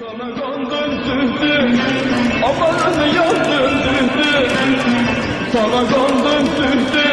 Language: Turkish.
Sana kandım süzdü,